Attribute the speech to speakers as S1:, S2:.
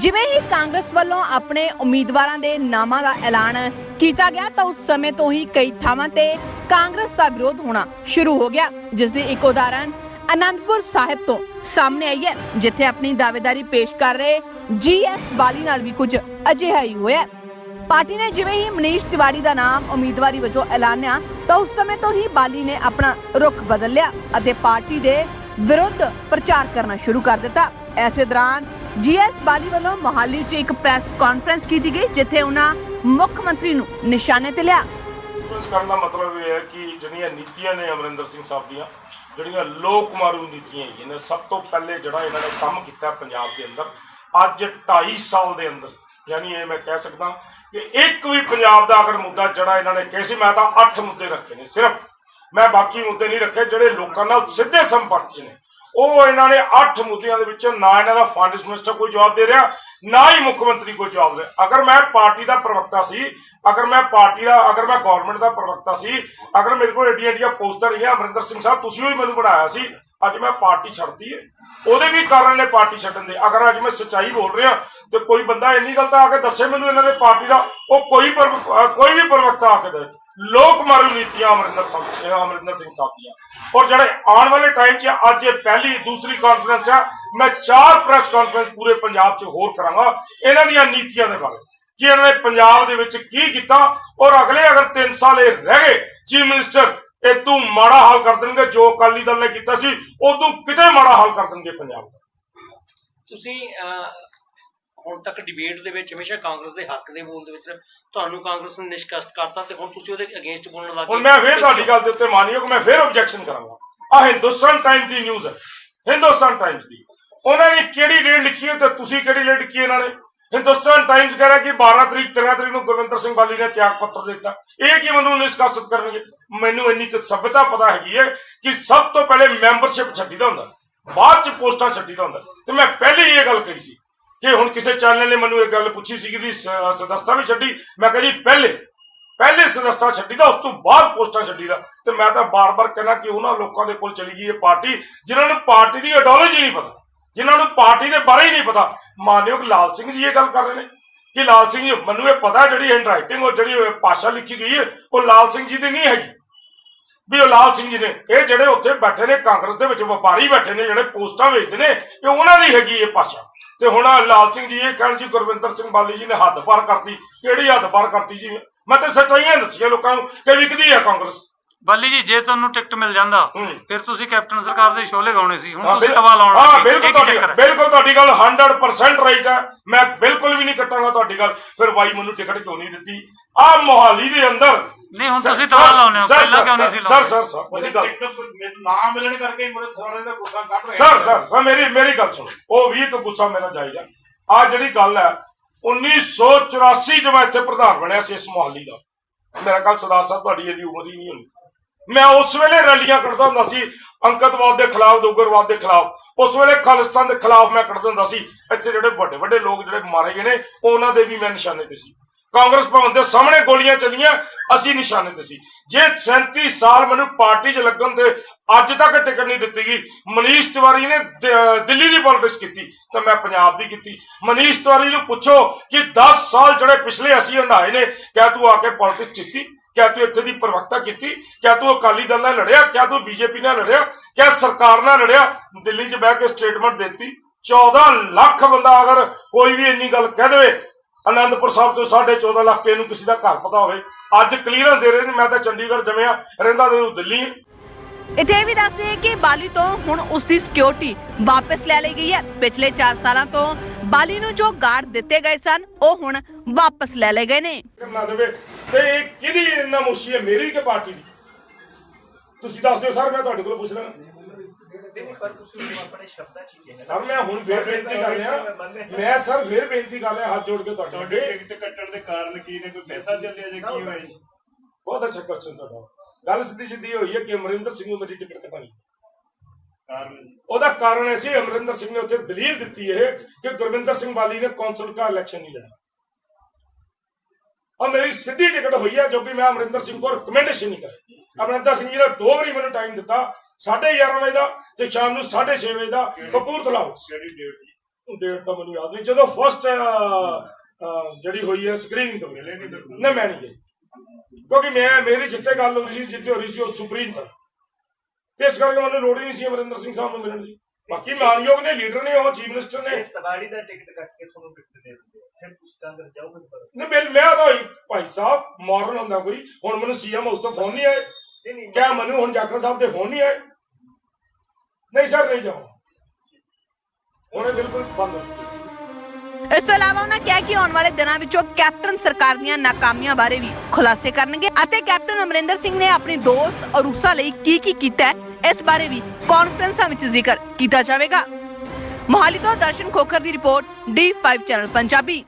S1: ਜਿਵੇਂ ਹੀ ਕਾਂਗਰਸ ਵੱਲੋਂ ਆਪਣੇ ਉਮੀਦਵਾਰਾਂ ਦੇ ਨਾਮਾਂ ਦਾ ਐਲਾਨ ਕੀਤਾ ਗਿਆ ਤਾਂ ਉਸ ਸਮੇਂ ਤੋਂ ਹੀ ਕਈ ਥਾਵਾਂ ਤੇ ਕਾਂਗਰਸ ਦਾ ਵਿਰੋਧ ਹੋਣਾ ਸ਼ੁਰੂ ਹੋ ਗਿਆ, ਜਿਸ ਦੀ ਇੱਕ ਉਦਾਹਰਣ ਅਨੰਦਪੁਰ ਸਾਹਿਬ ਤੋਂ ਸਾਹਮਣੇ ਆਈ ਹੈ, ਜਿੱਥੇ ਆਪਣੀ ਦਾਅਵੇਦਾਰੀ ਪੇਸ਼ ਕਰ ਰਹੇ ਜੀਐਸ ਬਾਲੀ ਨਾਲ ਵੀ ਕੁਝ ਅਜਿਹਾ ਹੀ ਹੋਇਆ ਪਾਰਟੀ ਨੇ ਜਿਵੇਂ ਹੀ ਮਨੀਸ਼ ਤਿਵਾੜੀ ਦਾ ਨਾਮ ਉਮੀਦਵਾਰੀ ਵਜੋਂ ਐਲਾਨਿਆ ਤਾਂ ਉਸ ਸਮੇਂ ਤੋਂ ਹੀ ਬਾਲੀ ਨੇ ਆਪਣਾ ਰੁਖ ਬਦਲ ਲਿਆ ਅਤੇ ਪਾਰਟੀ ਦੇ ਵਿਰੁੱਧ ਪ੍ਰਚਾਰ ਕਰਨਾ ਸ਼ੁਰੂ ਕਰ ਦਿੱਤਾ। ਐਸੇ ਦੌਰਾਨ ਜੀਐਸ ਬਾਲੀ ਵੱਲੋਂ ਮੋਹਾਲੀ 'ਚ ਇੱਕ ਪ੍ਰੈਸ ਕਾਨਫਰੰਸ ਕੀਤੀ ਗਈ, ਜਿੱਥੇ ਉਹਨਾਂ ਮੁੱਖ ਮੰਤਰੀ ਨੂੰ ਨਿਸ਼ਾਨੇ ਤੇ ਲਿਆ।
S2: ਇਸ ਕਰਨ ਦਾ ਮਤਲਬ ਇਹ ਹੈ ਕਿ ਜਿਹੜੀਆਂ ਨੀਤੀਆਂ ਨੇ ਅਮਰਿੰਦਰ ਸਿੰਘ ਸਾਹਿਬ ਦੀਆਂ, ਜਿਹੜੀਆਂ ਲੋਕ ਮਾਰੂ ਨੀਤੀਆਂ ਹੈਗੀਆਂ ਨੇ, ਸਭ ਤੋਂ ਪਹਿਲੇ ਜਿਹੜਾ ਇਹਨਾਂ ਨੇ ਕੰਮ ਕੀਤਾ ਪੰਜਾਬ ਦੇ ਅੰਦਰ, ਅੱਜ 2.5 ਸਾਲ ਦੇ ਅੰਦਰ, ਯਾਨੀ ਇਹ ਮੈਂ ਕਹਿ ਸਕਦਾ ਕਿ ਇੱਕ ਵੀ ਪੰਜਾਬ ਦਾ ਅਗਰ ਮੁੱਦਾ ਜਿਹੜਾ ਇਹਨਾਂ ਨੇ ਕਹੇ ਸੀ, ਮੈਂ ਤਾਂ 8 ਮੁੱਦੇ ਰੱਖੇ ਨੇ ਸਿਰਫ। ਮੈਂ ਬਾਕੀ ਮੁੱਦੇ ਨਹੀਂ ਰੱਖੇ, ਜਿਹੜੇ ਲੋਕਾਂ ਨਾਲ ਸਿੱਧੇ ਸੰਪਰਕ 'ਚ ਨੇ। ਉਹ ਇਹਨਾਂ ਨੇ 8 ਮੁੱਦਿਆਂ ਦੇ ਵਿੱਚ ਨਾ ਇਹਨਾਂ ਦਾ ਫਾਈਨੈਂਸ ਮਿਨਿਸਟਰ ਕੋਈ ਜਵਾਬ ਦੇ ਰਿਹਾ, ਨਾ ਹੀ ਮੁੱਖ ਮੰਤਰੀ ਕੋਈ ਜਵਾਬ ਦੇ ਅਗਰ ਮੈਂ ਪਾਰਟੀ ਦਾ ਪ੍ਰਵਕਤਾ ਸੀ, ਅਗਰ ਮੈਂ ਪਾਰਟੀ ਦਾ, ਅਗਰ ਮੈਂ ਗਵਰਨਮੈਂਟ ਦਾ ਪ੍ਰਵਕਤਾ ਸੀ, ਅਗਰ ਮੇਰੇ ਕੋਲ ਏਡੀਆਂ ਏਡੀਆਂ ਪੋਸਟਰ ਰਹੀਆਂ ਅਮਰਿੰਦਰ ਸਿੰਘ ਸਾਹਿਬ, ਤੁਸੀਂ ਹੀ ਮੈਨੂੰ ਬਣਾਇਆ ਸੀ, ਅੱਜ ਮੈਂ ਪਾਰਟੀ ਛੱਡਤੀ ਏ। ਉਹਦੇ ਵੀ ਕਾਰਨ ਨੇ ਪਾਰਟੀ ਛੱਡਣ ਦੇ। ਅਗਰ ਅੱਜ ਮੈਂ ਸੱਚਾਈ ਬੋਲ ਰਿਹਾ ਤੇ ਕੋਈ ਬੰਦਾ ਇੰਨੀ ਗੱਲ ਤਾਂ ਆ ਕੇ ਦੱਸੇ ਮੈਨੂੰ ਇਹਨਾਂ ਦੇ ਪਾਰਟੀ ਦਾ, ਉਹ ਕੋਈ ਕੋਈ ਵੀ ਪ੍ਰਵਕਤਾ ਆ ਕੇ ਦੇ। ਲੋਕ ਮਾਰੂ ਨੀਤੀਆਂ ਅਮਰਿੰਦਰ ਸਿੰਘ ਅਮਰਿੰਦਰ ਸਿੰਘ ਸਾਹਿਬ ਦੀਆਂ। ਔਰ ਜਿਹੜੇ ਆਉਣ ਵਾਲੇ ਟਾਈਮ 'ਚ ਅੱਜ ਇਹ ਪਹਿਲੀ, ਦੂਸਰੀ ਕਾਨਫਰੰਸ ਆ, ਮੈਂ ਚਾਰ ਪ੍ਰੈਸ ਕਾਨਫਰੰਸ ਪੂਰੇ ਪੰਜਾਬ 'ਚ ਹੋਰ ਕਰਾਂਗਾ ਇਹਨਾਂ ਦੀਆਂ ਨੀਤੀਆਂ ਦੇ ਬਾਰੇ। ਕਿ ਇਹਨਾਂ ਨੇ ਪੰਜਾਬ ਦੇ ਵਿੱਚ ਕੀ ਕੀਤਾ ਔਰ ਅਗਲੇ ਅਗਰ 3 ਸਾਲ ਇਹ ਰਹਿ ਗਏ, ਚੀਫ ਮਿਨਿਸਟਰ ਇਹ ਤੂੰ ਮਾੜਾ ਹਾਲ ਕਰ ਦੇਣਗੇ, ਜੋ ਅਕਾਲੀ ਦਲ ਨੇ ਕੀਤਾ ਸੀ, ਉਦੋਂ ਕਿਤੇ ਮਾੜਾ ਹਾਲ ਕਰ ਦੇਣਗੇ ਪੰਜਾਬ ਦਾ।
S3: ਤੁਸੀਂ ਹੁਣ ਤੱਕ ਡਿਬੇਟ ਦੇ ਵਿੱਚ ਹਮੇਸ਼ਾ ਕਾਂਗਰਸ ਦੇ ਹੱਕ ਦੇ ਬੋਲ ਦੇ ਵਿੱਚ ਤੁਹਾਨੂੰ ਕਾਂਗਰਸ ਨੇ ਨਿਸ਼ਕਸ਼ਟ ਕਰਤਾ ਤੇ ਹੁਣ ਤੁਸੀਂ ਉਹਦੇ ਅਗੇਂਸਟ ਬੋਲਣ ਲੱਗ
S2: ਹੁਣ ਮੈਂ ਫੇਰ ਤੁਹਾਡੀ ਗੱਲ ਦੇ ਉੱਤੇ ਮਾਨੀਓ ਕਿ ਮੈਂ ਫੇਰ ਆਬਜੈਕਸ਼ਨ ਕਰਾਂਗਾ। ਆ ਹਿੰਦੁਸਤਾਨ ਟਾਈਮ ਦੀ ਨਿਊਜ਼ ਹੈ। ਹਿੰਦੁਸਤਾਨ ਟਾਈਮਜ਼ ਦੀ। ਉਹਨਾਂ ਨੇ ਕਿਹੜੀ ਡੇਟ ਲਿਖੀ ਹੈ ਤੇ ਤੁਸੀਂ ਕਿਹੜੀ ਡੇਟ ਲਿਖੀ ਹੈ ਇਹਨਾਂ ਨੇ? ਹਿੰਦੁਸਤਾਨ ਟਾਈਮਜ਼ ਕਹਿ ਰਿਹਾ ਕਿ 12 ਤਰੀਕ 13 ਤਰੀਕ ਨੂੰ ਗੁਰਵਿੰਦਰ ਸਿੰਘ ਬਾਲੀ ਨੇ ਤਿਆਗ ਪੱਤਰ ਦਿੱਤਾ। ਇਹ ਕੀ ਮੈਨੂੰ ਨਿਸ਼ਕਾਸਿਤ ਕਰਨਗੇ? ਮੈਨੂੰ ਇੰਨੀ ਕੁ ਸਭ్యਤਾ ਪਤਾ ਹੈਗੀ ਹੈ ਕਿ ਸਭ ਤੋਂ ਪਹਿਲੇ ਮੈਂਬਰਸ਼ਿਪ ਛੱਡੀਦਾ ਹੁੰਦਾ। ਬਾਅਦ ਚ ਪੋਸਟਾਂ ਛੱਡੀਦਾ ਹੁੰਦਾ। ਤੇ ਮੈਂ ਪਹਿਲੇ ਹੀ ਇਹ ਗੱਲ ਕਹੀ ਸੀ। ਕਿ ਹੁਣ ਕਿਸੇ ਚੈਨਲ ਨੇ ਮੈਨੂੰ ਇਹ ਗੱਲ ਪੁੱਛੀ ਸੀ ਕਿ ਦੀ ਸਦਸਤਾ ਵੀ ਛੱਡੀ, ਮੈਂ ਕਿਹਾ ਜੀ ਪਹਿਲੇ ਪਹਿਲੇ ਸਦਸਤਾ ਛੱਡੀਦਾ, ਉਸ ਤੋਂ ਬਾਅਦ ਪੋਸਟਾਂ ਛੱਡੀ ਦਾ ਤੇ ਮੈਂ ਤਾਂ ਬਾਰ-ਬਾਰ ਕਹਿੰਦਾ ਕਿ ਉਹਨਾਂ ਲੋਕਾਂ ਦੇ ਕੋਲ ਚਲੀ ਗਈ ਇਹ ਪਾਰਟੀ, ਜਿਨ੍ਹਾਂ ਨੂੰ ਪਾਰਟੀ ਦੀ ਆਈਡੀਓਲੋਜੀ ਨਹੀਂ ਪਤਾ, ਜਿਨ੍ਹਾਂ ਨੂੰ ਪਾਰਟੀ ਦੇ ਬਾਰੇ ਹੀ ਨਹੀਂ ਪਤਾ। ਮਾਨਯੋਗ ਲਾਲ ਸਿੰਘ ਜੀ ਇਹ ਗੱਲ ਕਰ ਰਹੇ ਨੇ। ਕਿ ਲਾਲ ਸਿੰਘ ਜੀ, ਮੈਨੂੰ ਇਹ ਪਤਾ ਜਿਹੜੀ ਹੈਂਡ ਰਾਈਟਿੰਗ ਉਹ ਜਿਹੜੀ ਭਾਸ਼ਾ ਲਿਖੀ ਗਈ ਹੈ, ਉਹ ਲਾਲ ਸਿੰਘ ਜੀ ਦੀ ਨਹੀਂ ਹੈਗੀ। ਵੀ ਉਹ ਲਾਲ ਸਿੰਘ ਜੀ ਨੇ, ਇਹ ਜਿਹੜੇ ਉੱਥੇ ਬੈਠੇ ਨੇ ਕਾਂਗਰਸ ਦੇ ਵਿੱਚ, ਵਪਾਰੀ ਬੈਠੇ ਨੇ, ਜਿਹੜੇ ਪੋਸਟਾਂ ਵੇਚਦੇ ਨੇ, ਇਹ ਉਹਨਾਂ ਦੀ ਹੈਗੀ ਇਹ ਭਾਸ਼ਾ ਤੇ ਹੁਣ ਲਾਲ ਸਿੰਘ ਜੀ ਇਹ ਕਹਿਣ ਜੀ ਗੁਰਵਿੰਦਰ ਸਿੰਘ ਬਾਲੀ ਜੀ ਨੇ ਹੱਦ ਪਾਰ ਕਰਤੀ। ਕਿਹੜੀ ਹੱਦ ਪਾਰ ਕਰਤੀ ਜੀ? ਮੈਂ ਤੇ ਸੱਚਾਈਆਂ ਦੱਸੀਆਂ ਲੋਕਾਂ ਨੂੰ ਕਿ ਵਿਕਦੀ ਹੈ ਕਾਂਗਰਸ।
S4: ਬੱਲੀ ਜੀ ਜੇ ਤੁਹਾਨੂੰ ਟਿਕਟ ਮਿਲ ਜਾਂਦਾ। ਫਿਰ ਤੁਸੀਂ ਕੈਪਟਨ ਸਰਕਾਰ ਦੇ ਸ਼ੋਲੇ ਗਾਉਣੇ ਸੀ। ਹੁਣ ਤੁਸੀਂ ਤਵਾ ਲਾਉਣ
S2: ਹਾਂ ਬਿਲਕੁਲ ਤੁਹਾਡੀ ਬਿਲਕੁਲ ਤੁਹਾਡੀ ਗੱਲ 100% ਰਾਈਟ ਹੈ। ਮੈਂ ਬਿਲਕੁਲ ਵੀ ਨਹੀਂ ਕੱਟਾਂਗਾ ਤੁਹਾਡੀ ਗੱਲ। ਫਿਰ ਵਾਈ ਮੈਨੂੰ ਟਿਕਟ ਕਿਉਂ ਨਹੀਂ ਦਿੱਤੀ? ਆ ਮੋਹਾਲੀ ਦੇ ਅੰਦਰ।
S4: ਨਹੀਂ, ਹੁਣ ਤੁਸੀਂ ਤਵਾ ਲਾਉਂਦੇ ਹੋ, ਪਹਿਲਾਂ ਕਿਉਂ ਨਹੀਂ ਸੀ
S2: ਸਰ
S4: ਲਾਉਂਦੇ?
S2: ਸਰ ਸਰ ਮੇਰੀ ਗੱਲ
S5: ਨਾ ਮਿਲਣ ਕਰਕੇ ਮਤਲਬ ਥੋੜਾ ਜਿਹਾ ਗੁੱਸਾ ਕੱਢ ਰਹੇ
S2: ਸਰ ਸਰ ਸਰ ਮੇਰੀ ਮੇਰੀ ਗੱਲ ਸੁਣੋ। ਉਹ ਵੀ ਇੱਕ ਗੁੱਸਾ ਮੇਰਾ ਜਾਇਜ਼ ਆ। ਆ ਜਿਹੜੀ ਗੱਲ ਹੈ 1984 ਚ ਮੈਂ ਇੱਥੇ ਪ੍ਰਧਾਨ ਬਣਿਆ ਸੀ ਇਸ ਮੁਹੱਲੀ ਦਾ। ਮੇਰਾ ਕੱਲ ਸਰਦਾਰ ਸਾਹਿਬ ਤੁਹਾਡੀ ਇੰਨੀ ਉਮਰ ਹੀ ਨਹੀਂ ਹੋਣੀ। ਮੈਂ ਉਸ ਵੇਲੇ ਰੈਲੀਆਂ ਕੱਢਦਾ ਹੁੰਦਾ ਸੀ ਅੰਕਤਵਾਦ ਦੇ ਖਿਲਾਫ ਉਗਰਵਾਦ ਦੇ ਖਿਲਾਫ। ਉਸ ਵੇਲੇ ਖਾਲਿਸਤਾਨ ਦੇ ਖਿਲਾਫ ਮੈਂ ਕੱਢਦਾ ਹੁੰਦਾ ਸੀ। ਇੱਥੇ ਜਿਹੜੇ ਵੱਡੇ ਵੱਡੇ ਲੋਕ ਜਿਹੜੇ ਮਾਰੇ ਗਏ ਨੇ ਉਹਨਾਂ ਦੇ ਵੀ ਮੈਂ ਨਿਸ਼ਾਨੇ ਤੇ ਸੀ। ਕਾਂਗਰਸ ਭਵਨ ਦੇ ਸਾਹਮਣੇ ਗੋਲੀਆਂ ਚੱਲੀਆਂ, ਅਸੀਂ ਨਿਸ਼ਾਨੇ ਤੇ ਸੀ। ਜੇ 37 ਸਾਲ ਮੈਨੂੰ ਪਾਰਟੀ 'ਚ ਲੱਗਣ ਤੇ ਅੱਜ ਤੱਕ ਟਿਕਟ ਨਹੀਂ ਦਿੱਤੀ ਗਈ, ਮਨੀਸ਼ ਤਿਵਾਰੀ ਨੇ ਦਿੱਲੀ ਦੀ ਪੋਲਿਟਿਕਸ ਕੀਤੀ, ਤਾਂ ਮੈਂ ਪੰਜਾਬ ਦੀ ਕੀਤੀ। ਮਨੀਸ਼ ਤਿਵਾਰੀ ਨੂੰ ਪੁੱਛੋ ਕਿ 10 ਸਾਲ ਜਿਹੜੇ ਪਿਛਲੇ ਅਸੀਂ ਹੰਡਾਏ ਨੇ, ਕਿਆ ਤੂੰ ਆ ਕੇ ਪੋਲਿਟਿਕਸ ਕੀਤੀ ਕਿਆ ਤੂੰ ਇੱਥੇ ਦੀ ਪ੍ਰਵਕਤਾ ਕੀਤੀ? ਕਿਆ ਤੂੰ ਅਕਾਲੀ ਦਲ ਨਾਲ ਲੜਿਆ? ਕਿਆ ਤੂੰ ਬੀਜੇਪੀ ਨਾਲ ਲੜਿਆ? ਕਿਆ ਸਰਕਾਰ ਨਾਲ ਲੜਿਆ? ਦਿੱਲੀ 'ਚ ਬਹਿ ਕੇ ਸਟੇਟਮੈਂਟ ਦਿੱਤੀ। 14 ਲੱਖ ਬੰਦਾ ਅਗਰ ਕੋਈ ਵੀ ਇੰਨੀ ਗੱਲ ਕਹਿ ਦੇਵੇ ਆਨੰਦਪੁਰ ਸਾਹਿਬ ਤੋਂ 14.5 ਲੱਖ ਕੇ ਨੂੰ ਕਿਸੇ ਦਾ ਘਰ ਪਤਾ ਹੋਵੇ। ਅੱਜ ਕਲੀਅਰੈਂਸ ਦੇ ਰਹੇ ਨੇ ਮੈਂ ਤਾਂ ਚੰਡੀਗੜ੍ਹ ਜਮਿਆ ਰਹਿੰਦਾ ਤੇ ਉਹ ਦਿੱਲੀ
S1: ਇੱਥੇ ਇਹ ਵੀ ਦੱਸਦੇ ਹੈ ਕਿ ਬਾਲੀ ਤੋਂ ਹੁਣ ਉਸ ਦੀ ਸਿਕਿਉਰਿਟੀ ਵਾਪਸ ਲੈ ਲਈ ਗਈ ਹੈ। ਪਿਛਲੇ 4 ਸਾਲਾਂ ਤੋਂ ਬਾਲੀ ਨੂੰ ਜੋ ਗਾਰਡ ਦਿੱਤੇ ਗਏ ਸਨ ਉਹ ਹੁਣ ਵਾਪਸ ਲੈ ਲਏ ਗਏ ਨੇ
S2: ਦੇਵੇ। ਤੇ ਇਹ ਕਿਹਦੀ ਇੰਨਾ ਮੁਸ਼ੀ ਹੈ? ਮੇਰੀ ਕਿ ਪਾਰਟੀ ਦੀ? ਤੁਸੀਂ ਦੱਸ ਦਿਓ ਸਰ ਮੈਂ ਤੁਹਾਡੇ ਕੋਲ ਪੁੱਛ ਲੈਣਾ।
S6: ਪਰ ਤੁਸੀਂ ਉਹਨੂੰ ਆਪਣੇ ਸ਼ਬਦਾਂ ਚ ਹੀ ਕਿਹਾ
S2: ਸਰ ਮੈਂ ਹੁਣ ਫੇਰ ਬੇਨਤੀ ਕਰ ਰਿਹਾ। ਮੈਂ ਸਰ ਫੇਰ ਬੇਨਤੀ ਕਰ ਰਿਹਾ ਹੱਥ ਜੋੜ ਕੇ ਤੁਹਾਡੇ
S5: ਤੁਹਾਡੇ ਟਿਕਟ ਕੱਟਣ ਦੇ ਕਾਰਨ ਕੀ ਨੇ? ਕੋਈ ਪੈਸਾ ਚੱਲਿਆ ਜਾਂ ਕੀ ਹੋਇਆ ਜੀ?
S2: ਬਹੁਤ ਅੱਛਾ ਕੁਐਸਚਨ ਤੁਹਾਡਾ। ਗੱਲ ਸਿੱਧੀ ਸਿੱਧੀ ਹੋਈ ਹੈ ਕਿ ਅਮਰਿੰਦਰ ਸਿੰਘ ਨੂੰ ਮੇਰੀ ਟਿਕਟ ਕਟਾਣੀ
S5: ਕਾਰਨ?
S2: ਉਹਦਾ ਕਾਰਨ ਇਹ ਸੀ ਅਮਰਿੰਦਰ ਸਿੰਘ ਨੇ ਉੱਥੇ ਦਲੀਲ ਦਿੱਤੀ ਹੈ ਕਿ ਗੁਰਵਿੰਦਰ ਸਿੰਘ ਬਾਲੀ ਨੇ ਕੌਂਸਲ ਦਾ ਇਲੈਕਸ਼ਨ ਨਹੀਂ ਲੜਨਾ ਔਰ ਮੇਰੀ ਸਿੱਧੀ ਟਿਕਟ ਹੋਈ ਹੈ ਜੋ ਕਿ ਮੈਂ ਅਮਰਿੰਦਰ ਸਿੰਘ ਕੋਲ ਰეკਮੈਂਡੇਸ਼ਨ ਨਹੀਂ ਕਰਾਈ ਅਮਰਿੰਦਰ ਸਿੰਘ ਜੀ ਨੇ ਦੋ ਵਾਰੀ ਮੈਨੂੰ ਟਾਈਮ ਦਿੱਤਾ। 11:30 ਵਜੇ ਦਾ ਤੇ ਸ਼ਾਮ ਨੂੰ 6:30 ਵਜੇ ਦਾ ਕਪੂਰਥਲਾ
S5: ਕਿਹੜੀ ਡੇਟ ਜੀ
S2: ਡੇਟ ਤਾਂ ਮੈਨੂੰ ਯਾਦ ਨਹੀਂ। ਜਦੋਂ ਫਸਟ ਜਿਹੜੀ ਹੋਈ ਹੈ ਸਕਰੀਨਿੰਗ ਤੋਂ ਮਿਲੇ ਨਹੀਂ ਨਹੀਂ ਮੈਂ ਨਹੀਂ ਗਈ। ਕਿਉਂਕਿ ਮੈਂ ਮੇਰੀ ਜਿੱਥੇ ਗੱਲ ਹੋ ਰਹੀ ਸੀ ਜਿੱਥੇ ਹੋ ਰਹੀ ਸੀ ਉਹ ਸੁਪਰੀਮ ਸਰ। ਇਸ ਕਰਕੇ ਮੈਨੂੰ ਲੋੜ ਹੀ ਨਹੀਂ ਸੀ ਅਮਰਿੰਦਰ ਸਿੰਘ ਸਾਹਿਬ ਨੂੰ ਮਿਲਣ ਦੀ। ਬਾਕੀ ਮਾਨਯੋਗ ਨੇ ਲੀਡਰ ਨੇ ਉਹ ਚੀਫ ਮਿਨਿਸਟਰ ਨੇ।
S6: ਤਬਾੜੀ ਦਾ ਟਿਕਟ ਕੱਟ ਕੇ ਤੁਹਾਨੂੰ ਟਿਕਟ ਦੇ ਦਿੰਦੇ। ਫਿਰ ਤੁਸੀਂ ਕਾਂਗਰਸ ਜਾਓਗੇ
S2: ਨਹੀਂ ਬਿਲ ਮੈਂ ਤਾਂ ਹੀ ਭਾਈ ਸਾਹਿਬ ਮਾਰਨ ਹੁੰਦਾ ਕੋਈ। ਹੁਣ ਮੈਨੂੰ ਸੀਐਮ ਹਾਊਸ ਤੋਂ ਫੋਨ ਨਹੀਂ ਆਏ।
S6: ਨਹੀਂ ਨਹੀਂ।
S2: ਕਿਆ ਮੈਨੂੰ ਹੁਣ ਜਾਖੜ ਸਾਹਿਬ ਦੇ ਫੋਨ ਨਹੀਂ ਆਏ? ਨਹੀਂ ਸਰ, ਨਹੀਂ ਜਾਓ ਹੁਣੇ ਬਿਲਕੁਲ ਬੰਦ ਹੋ ਚੁੱਕੀ
S1: ਇਸ ਤੋਂ ਇਲਾਵਾ ਉਹਨਾਂ ਕਿਹਾ ਕਿ ਆਉਣ ਵਾਲੇ ਦਿਨਾਂ ਵਿੱਚ ਉਹ ਕੈਪਟਨ ਸਰਕਾਰ ਦੀਆਂ ਨਾਕਾਮੀਆਂ ਬਾਰੇ ਵੀ ਖੁਲਾਸੇ ਕਰਨਗੇ ਅਤੇ ਕੈਪਟਨ ਅਮਰਿੰਦਰ ਸਿੰਘ ਨੇ ਆਪਣੀ ਦੋਸਤ ਅਰੂਸਾ ਲਈ ਕੀ ਕੀ ਕੀਤਾ ਹੈ, ਇਸ ਬਾਰੇ ਵੀ ਕਾਨਫਰੰਸਾਂ ਵਿੱਚ ਜ਼ਿਕਰ ਕੀਤਾ ਜਾਵੇਗਾ। ਮੋਹਾਲੀ ਤੋਂ ਦਰਸ਼ਨ ਖੋਖਰ ਦੀ ਰਿਪੋਰਟ D5 ਚੈਨਲ ਪੰਜਾਬੀ।